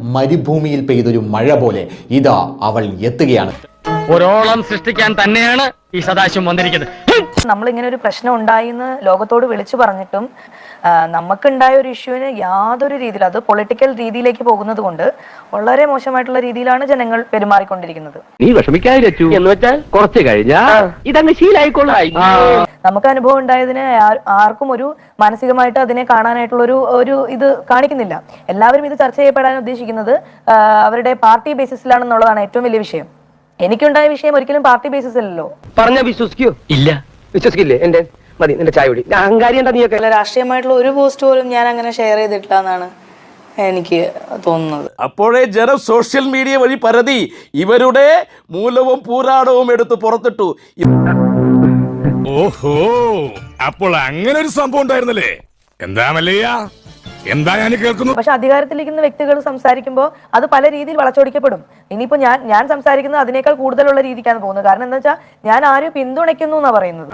മരുഭൂമിയിൽ പെയ്തൊരു മഴ പോലെ ഇതാ അവൾ എത്തുകയാണ്. ഒരോളം സൃഷ്ടിക്കാൻ തന്നെയാണ് ഈ സദാശിവം വന്നിരിക്കുന്നത്. നമ്മൾ ഇങ്ങനെ ഒരു പ്രശ്നം ഉണ്ടായി എന്ന് ലോകത്തോട് വിളിച്ചു പറഞ്ഞിട്ടും നമുക്കുണ്ടായ ഒരു ഇഷ്യൂവിന് യാതൊരു രീതിയിൽ അത് പൊളിറ്റിക്കൽ രീതിയിലേക്ക് പോകുന്നത് കൊണ്ട് വളരെ മോശമായിട്ടുള്ള രീതിയിലാണ് ജനങ്ങൾ പെരുമാറിക്കൊണ്ടിരിക്കുന്നത്. നീ എന്ന് വെച്ചാൽ? കുറച്ച് കഴിഞ്ഞാ ഇതങ്ങ് ശീലായിക്കൊള്ളാം നമുക്ക് അനുഭവം ഉണ്ടായതിന് ആർക്കും ഒരു മാനസികമായിട്ട് അതിനെ കാണാനായിട്ടുള്ള ഒരു ഒരു ഇത് കാണിക്കുന്നില്ല. എല്ലാവരും ഇത് ചർച്ച ചെയ്യപ്പെടാൻ ഉദ്ദേശിക്കുന്നത് അവരുടെ പാർട്ടി ബേസിസിലാണെന്നുള്ളതാണ് ഏറ്റവും വലിയ വിഷയം. എനിക്കുണ്ടായ വിഷയം ഒരിക്കലും പാർട്ടി ബേസിസ് അല്ലല്ലോ പറഞ്ഞ വിശ്വസിക്കോ. ഇല്ല. വിശ്വസിക്കില്ലേ? എന്റെ മതി നിന്റെ ചായ കുടി. അഹങ്കാരി എന്താ നീയൊക്കെ? അല്ല രാഷ്ട്രീയമായിട്ടുള്ള ഒരു പോസ്റ്റ് പോലും ഞാൻ അങ്ങനെ ഷെയർ ചെയ്തിട്ടില്ല എന്നാണ് എനിക്ക് തോന്നുന്നത്. അപ്പോഴേ ജനം സോഷ്യൽ മീഡിയ വഴി പരതി ഇവരുടെ മൂലവും പൂരാടവും എടുത്ത് പുറത്തിട്ടു. ഓഹോ അപ്പോൾ അങ്ങനെ ഒരു സംഭവം ഉണ്ടായിരുന്നല്ലേ? എന്താ മല്ലയ്യ? എന്താ ഞാൻ കേൾക്കുന്നു? പക്ഷെ അധികാരത്തിലിരിക്കുന്ന വ്യക്തികൾ സംസാരിക്കുമ്പോൾ അത് പല രീതിയിൽ വളച്ചൊടിക്കപ്പെടും. ഇനിയിപ്പോ ഞാൻ ഞാൻ സംസാരിക്കുന്നത് അതിനേക്കാൾ കൂടുതലുള്ള രീതിക്കാണ് പോകുന്നത്. കാരണം എന്താ വെച്ചാൽ ഞാൻ ആരും പിന്തുണയ്ക്കുന്നു എന്നാ പറയുന്നത്.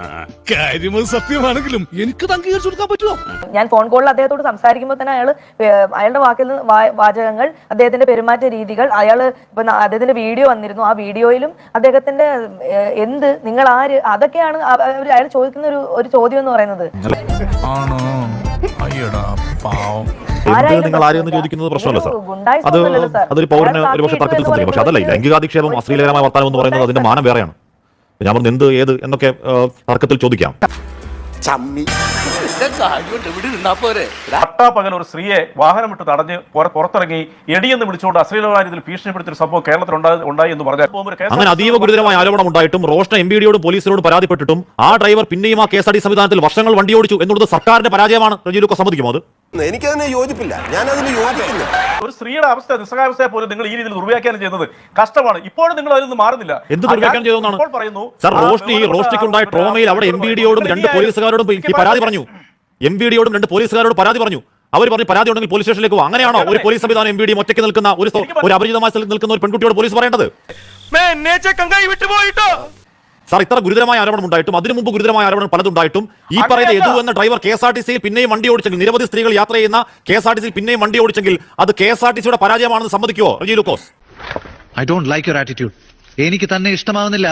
കാര്യം സത്യമാണെങ്കിലും എനിക്ക് അംഗീകരിച്ചു കൊടുക്കാൻ പറ്റുമോ? ഞാൻ ഫോൺ കോളിൽ അദ്ദേഹത്തോട് സംസാരിക്കുമ്പോൾ തന്നെ അയാൾ അയാളുടെ വാക്കിൽ നിന്ന് വാചകങ്ങൾ അദ്ദേഹത്തിന്റെ പെരുമാറ്റ രീതികൾ അയാൾ ഇപ്പൊ അദ്ദേഹത്തിന്റെ വീഡിയോ വന്നിരുന്നു. ആ വീഡിയോയിലും അദ്ദേഹത്തിന്റെ എന്ത് നിങ്ങൾ ആര് അതൊക്കെയാണ് അയാൾ ചോദിക്കുന്ന ഒരു ഒരു ചോദ്യം എന്ന് പറയുന്നത്. ആണോ? അയ്യടാ പാവം. എന്ത് നിങ്ങൾ ആരെയെന്ന് പ്രശ്നമില്ല. ചോദിക്കുന്നത് പ്രശ്നമല്ല സാർ. അത് അതൊരു പൗരന് ഒരുപക്ഷെ ഒരു പക്ഷേ തർക്കത്തിൽ സംസാരിക്കും പക്ഷെ അതല്ല ലൈംഗികാധിക്ഷേപം അശ്ലീലകരമായ വർത്താനം എന്ന് പറയുന്നത് അതിന്റെ മാനം വേറെയാണ്. ഞാൻ പറഞ്ഞു എന്ത് ഏത് എന്നൊക്കെ തർക്കത്തിൽ ചോദിക്കാം. പട്ടാപ്പകൽ ഒരു സ്ത്രീയെ വാഹനം വിട്ട് തടഞ്ഞ് പുറ- പുറത്തിറങ്ങി എടിയെന്ന് വിളിച്ചുകൊണ്ട് അശ്ലീലമായ രീതിയിൽ ഭീഷണിപ്പെടുത്തിയ സംഭവം കേരളത്തിൽ ഉണ്ടായി- എന്ന് പറഞ്ഞു അങ്ങനെ അതീവ ഗുരുതരമായ ആരോപണം ഉണ്ടായിട്ടും റോഷന എം ബി പോലീസിനോട് പരാതിപ്പെട്ടിട്ടും ആ ഡ്രൈവർ പിന്നെയും ആ കെ എസ് ആർ ടി സംവിധാനത്തിൽ വർഷങ്ങൾ വണ്ടി ഓടിച്ചു എന്നുള്ളത് സർക്കാരിന്റെ പരാജയമാണ്. റജീലുക്ക സമ്മതിക്കുമോ അത്? എനിക്കതിനെ യോജിപ്പില്ല. ഞാനതിന് അതിന് യോജിക്കുന്നു ഒരു സ്ത്രീയുടെ അവസ്ഥ നിസ്സഹായവസ്ഥയെ പോലും നിങ്ങൾ ഈ രീതിയിൽ ദുർവ്യാഖ്യാനം ചെയ്യുന്നത് കഷ്ടമാണ്. ഇപ്പോഴും നിങ്ങൾ അതിൽ നിന്ന് മാറുന്നില്ല. എന്ത് ദുർവ്യാഖ്യാനം ചെയ്തെന്നാണ് പറയുന്നു സർ റോഷ്നി റോഷ്നിക്കുണ്ടായ ട്രോമയിൽ അവിടെ എം ബി ഡിയോടും രണ്ട് പ്രതിനിധിയായ പോലീസുകാരോടും ഈ പരാതി പറഞ്ഞു. എം വി ഡിയോടും രണ്ട് പോലീസുകാരോട് പരാതി പറഞ്ഞു. അവർ പറഞ്ഞു പരാതി ഉണ്ടെങ്കിൽ പോലീസ് സ്റ്റേഷനിലേക്ക് പോകും അങ്ങനെയാണോ? ഒരു പോലീസ് സംവിധാനം എം വി ഡി ഒറ്റയ്ക്ക് നിൽക്കുന്ന ഒരു ഒരു അപരിചിതമായ സ്ഥലത്ത് നിൽക്കുന്ന ഒരു പെൺകുട്ടിയോട് പോലീസ് പറയേണ്ടത്? സാർ ഇത്ര ഗുരുതരമായ ആരോപണം ഉണ്ടായിട്ടും അതിനു മുമ്പ് ഗുരുതരമായ ആരോപണം പലതുണ്ടായിട്ടും ഈ പറയുന്ന. യദു എന്ന driver K S R T സിയിൽ പിന്നെയും വണ്ടി ഓടിച്ചെങ്കിൽ നിരവധി സ്ത്രീകൾ യാത്ര ചെയ്യുന്ന കെ എസ് ആർ ടി സിയിൽ പിന്നെയും വണ്ടി ഓടിച്ചെങ്കിൽ അത് കെ എസ് ആർ ടി സിയുടെ പരാജയമാണെന്ന് സമ്മതിക്കുമോ Reji Lukose? I don't like your attitude എനിക്ക് തന്നെ ഇഷ്ടമാവുന്നില്ല.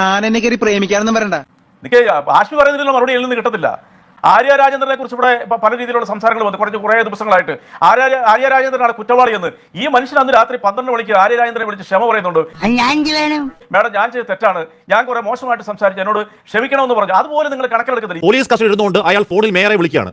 താൻ എന്നെ കയറി പ്രേമിക്കാനൊന്നും വരണ്ട. എനിക്ക് ആശു പറയുന്നതിനുള്ള മറുപടി എഴുതി കിട്ടത്തില്ല. ആര്യ രാജേന്ദ്രനെ കുറിച്ച് ഇവിടെ പല രീതിയിലുള്ള സംസാരങ്ങൾ വന്നു. കുറച്ച് കുറേ ദിവസങ്ങളായിട്ട്. ആര്യ ആര്യ രാജേന്ദ്രനാണ് കുറ്റവാളി എന്ന്. ഈ മനുഷ്യൻ അന്ന് രാത്രി പന്ത്രണ്ട് മണിക്ക് ആര്യ രാജേന്ദ്രനെ വിളിച്ച് ക്ഷമ പറയുന്നുണ്ട്. മാഡം ഞാൻ ചെയ്ത തെറ്റാണ്. ഞാൻ കുറെ മോശമായിട്ട് സംസാരിച്ചു എന്നോട് ക്ഷമിക്കണമെന്ന് പറഞ്ഞു. അതുപോലെ നിങ്ങൾ കണക്കിലെടുക്കുന്നില്ല പോലീസ് കസ്റ്റഡി എടുത്തുകൊണ്ട് അയാൾ ഫോണിൽ മേയറെ വിളിക്കുകയാണ്.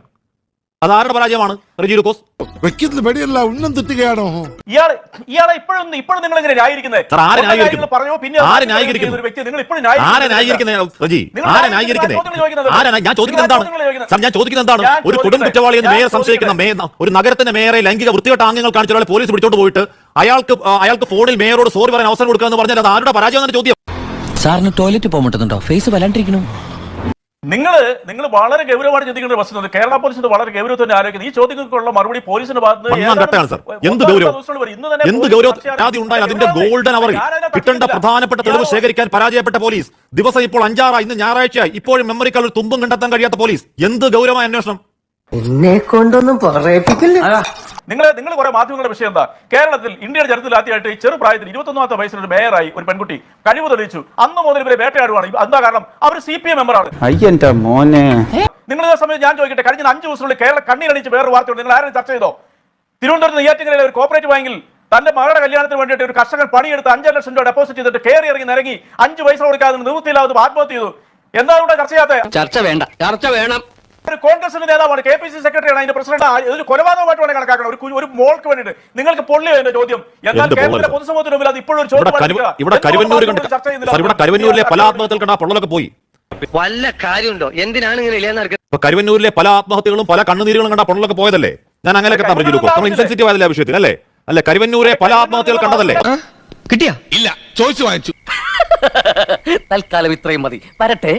അത് ആരുടെ പരാജയമാണ്? റജി ലൂക്കോസ് വെക്കത്തിൽ വെടിയല്ല ഉന്നം തെറ്റുകയാണോ? ഇയാളെ ഇയാളെ ഇപ്പോഴും ഇപ്പോഴും നിങ്ങൾ ഇങ്ങനെ ന്യായീകരിക്കുന്നത്. സാർ, ആരെ ഒന്ന് ന്യായീകരിക്കുന്നു? പറഞ്ഞു പിന്നെ ആരെ അത് ന്യായീകരിക്കുന്നു? ഒരു വ്യക്തി നിങ്ങൾ ഇപ്പോഴും ആരെ ന്യായീകരിക്കുന്നത്? ന്യായീകരിക്കുന്നത് റജി നിങ്ങൾ ആരെ ന്യായീകരിക്കുന്നത്? ന്യായീകരിക്കുന്നത് ആരെ? ഞാൻ ചോദിക്കുന്നത് എന്താണ്? സാർ ഞാൻ ചോദിക്കുന്നത് എന്താണ്? ഒരു കൊടും. കുറ്റവാളി എന്ന് മേയർ സംശയിക്കുന്ന ഒരു നഗരത്തിന്റെ മേയറെ ലൈംഗിക വൃത്തികെട്ട ആംഗ്യങ്ങൾ കാണിച്ച ഒരാളെ പോലീസ് പിടിച്ചോണ്ട് പോയിട്ട് അയാൾക്ക് അയാൾക്ക് ഫോണിൽ മേയറോട് സോറി പറയാൻ അവസരം കൊടുക്കുക എന്ന് പറഞ്ഞാൽ അത് ആരുടെ പരാജയം ചോദ്യം? സാറിന് ടോയ്ലറ്റ് പോകാൻ ഫേസ് വല്ലാണ്ടിരിക്കണു നിങ്ങൾ നിങ്ങൾ വളരെ ഗൗരവമായിട്ട് ചിന്തിക്കേണ്ട ഒരു വസ്തുത കേരള പോലീസിന്റെ വളരെ ഗൗരവത്തിന്റെ ആലോചിക്കുന്നത് ഈ ചോദ്യങ്ങൾക്കുള്ള മറുപടി പോലീസിന്റെ ഭാഗത്ത്. ഗോൾഡൻ അവറിൽ ഞാനതിനെ കിട്ടേണ്ട പ്രധാനപ്പെട്ട തെളിവ് ശേഖരിക്കാൻ പരാജയപ്പെട്ട പോലീസ്. ദിവസം ഇപ്പോൾ അഞ്ചാറായി. ഇന്ന് ഞായറാഴ്ചയായി. ഇപ്പോഴും മെമ്മറി കാർഡ് തുമ്പും കണ്ടെത്താൻ കഴിയാത്ത പോലീസ്. എന്ത് ഗൗരവമായ അന്വേഷണം? എന്നെ കൊണ്ടൊന്നും പറയിപ്പിക്കില്ല. നിങ്ങൾ നിങ്ങൾ കുറെ മാധ്യമങ്ങളുടെ വിഷയം എന്താ? കേരളത്തിൽ ഇന്ത്യയുടെ ചരിത്രത്തിൽ ആദ്യമായിട്ട് ഈ ചെറുപ്രായത്തിൽ ഇരുപത്തൊന്നാമത്തെ വയസ്സിൽ ഒരു മേയറായി ഒരു പെൺകുട്ടി കഴിവ് തെളിയിച്ചു. അന്ന് മുതൽ ഇവരെ വേട്ടയാടുവാണ്. എന്താ കാരണം? അവർ സി പി എം മെമ്പറാണ് നിങ്ങൾ ഇതേ സമയം ഞാൻ ചോദിക്കട്ടെ കഴിഞ്ഞ അഞ്ച് ദിവസത്തിനുള്ളിൽ കേരള കണ്ണീരണിച്ച് വേറെ വാർത്തയുണ്ട്. നിങ്ങൾ ആരും ചർച്ച ചെയ്തോ? തിരുവനന്തപുരത്ത് നെയ്യാറ്റിങ്ങനെ ഒരു കോപ്പറേറ്റീവ് ബാങ്കിൽ തന്റെ മകളുടെ കല്യാണത്തിന് വേണ്ടിയിട്ട് ഒരു കർഷകൻ പണിയെടുത്ത് അഞ്ചര ലക്ഷം രൂപ ഡെപ്പോസിറ്റ് ചെയ്തിട്ട് കയറി ഇറങ്ങി നിരങ്ങി അഞ്ച് പൈസ കൊടുക്കാതെ നിവൃത്തിയില്ലാതെ ആത്മഹത്യ ചെയ്തു. എന്താണ് ഇവിടെ ചർച്ച ചെയ്യാത്ത ചർച്ച വേണ്ട. ചർച്ച വേണം. ഒരു കോൺഗ്രസിന്റെ നേതാവാണ് കെ പി സി സെക്രട്ടറിയാണ് അതിന്റെ പ്രസിഡന്റ്. ഇതൊരു കൊലപാതകമായിട്ട് വേണം കണക്കാക്കണം ഒരു ഒരു മോൾക്ക് വേണ്ടിയിട്ട്. നിങ്ങൾക്ക് പൊള്ളിയോ എന്റെ ചോദ്യം? എന്നാൽ കേരളത്തിലെ? പൊതുസമൂഹത്തിന് മുമ്പിൽ അത് ഇപ്പോഴും ഒരു ചോദ്യം ഇവിടെ കരുവന്നൂരിലെ പല ആത്മഹത്യകൾ കണ്ട പൊള്ളലൊക്കെ പോയി. വല്ല കാര്യമുണ്ടോ? എന്തിനാണ് ഇങ്ങനെ ഇല്ലാന്ന് ഇപ്പൊ കരുവന്നൂരിലെ പല ആത്മഹത്യകളും പല കണ്ണുനീരുകളും കണ്ട പൊള്ളലൊക്കെ പോയതല്ലേ? ഞാൻ അങ്ങനെയൊക്കെ നമ്മൾ ഇൻസെൻസിറ്റീവ് ആയതല്ലേ ആ വിഷയത്തിൽ അല്ലേ? അല്ലെ കരുവന്നൂരെ പല ആത്മഹത്യകൾ കണ്ടതല്ലേ? കിട്ടിയാ? ഇല്ല ചോദിച്ചു വാങ്ങിച്ചു. തൽക്കാലം ഇത്രയും മതി. വരട്ടെ.